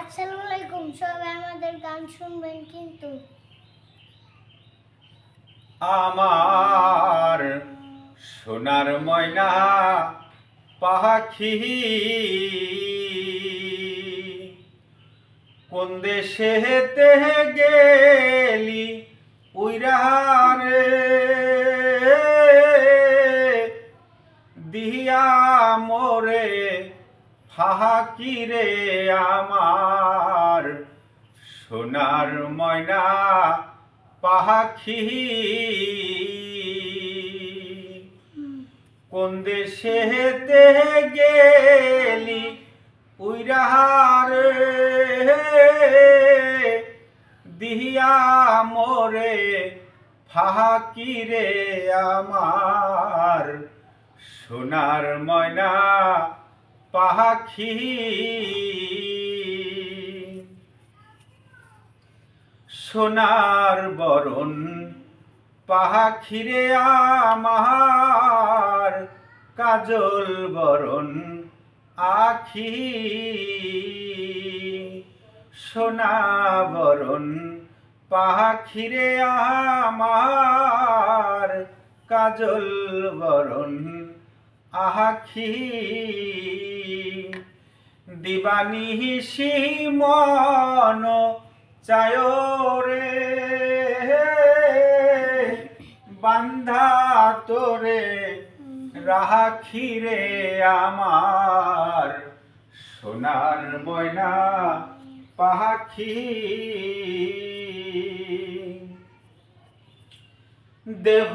আসসালামু আলাইকুম সবাই আমাদের গান শুনবেন কিন্তু। আমার সোনার ময়না পাখি, কোন দেশেতে গেলি উইরারে দিয়া ফাঁকি রে আমার? সোনার ময়না পাখি। কোন দেশেতে গেলি উইরারে দিয়া মোরে ফাঁকি রে আমার? সোনার ময়না পাখি সোনার বরণ পাখিরে আমার কাজল বরণ আখি। সোনা বরণ পাখিরে আমার কাজল বরণ আখি দিবানিশি মন চায় রে। বান্ধা তোরে রাখি রে আমার। সোনার ময়না পাখি দেহ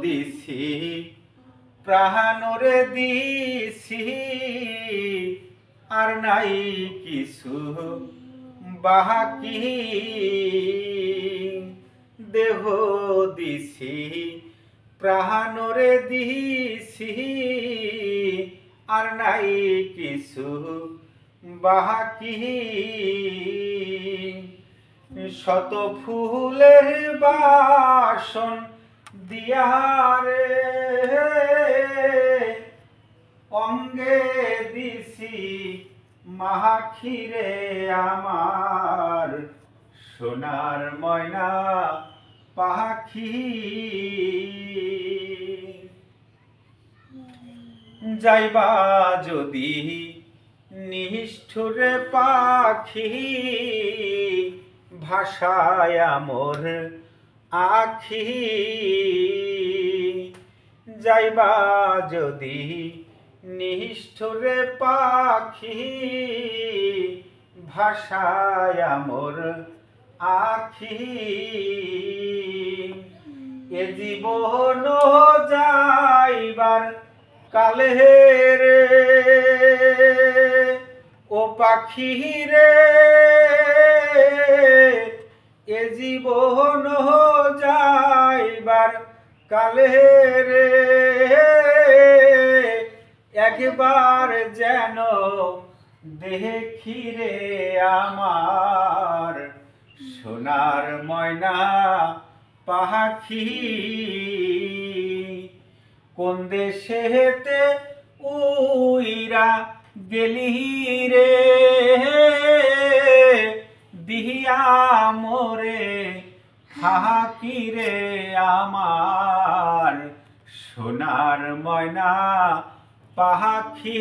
দিছি প্রাণরে দিছি, আর নাই কিছু বাকি। দেহ দিছি প্রাণরে দিছি, আর নাই কিছু বাকি। শত ফুলের বাসন দিয়ারে অঙ্গে দিছি মাখিরে আমার। সোনার ময়না পাখি। যাইবা যদি নিষ্ঠুরে পাখি, ভাষায় মোর আখি। যাইবা যদি নিষ্ঠুরে পাখি, ভাষায় মোর আখি। এ জীবন যাইবার কালে রে, ও পাখি রে। এ জীবন যাইবার কালে রে। একবার যেন দেখি রে আমার সোনার ময়না পাখি। কোন দেশেতে উইরা গেলি রে? দিহিয়া মোরে হাকি রে আমার সোনার ময়না পাখি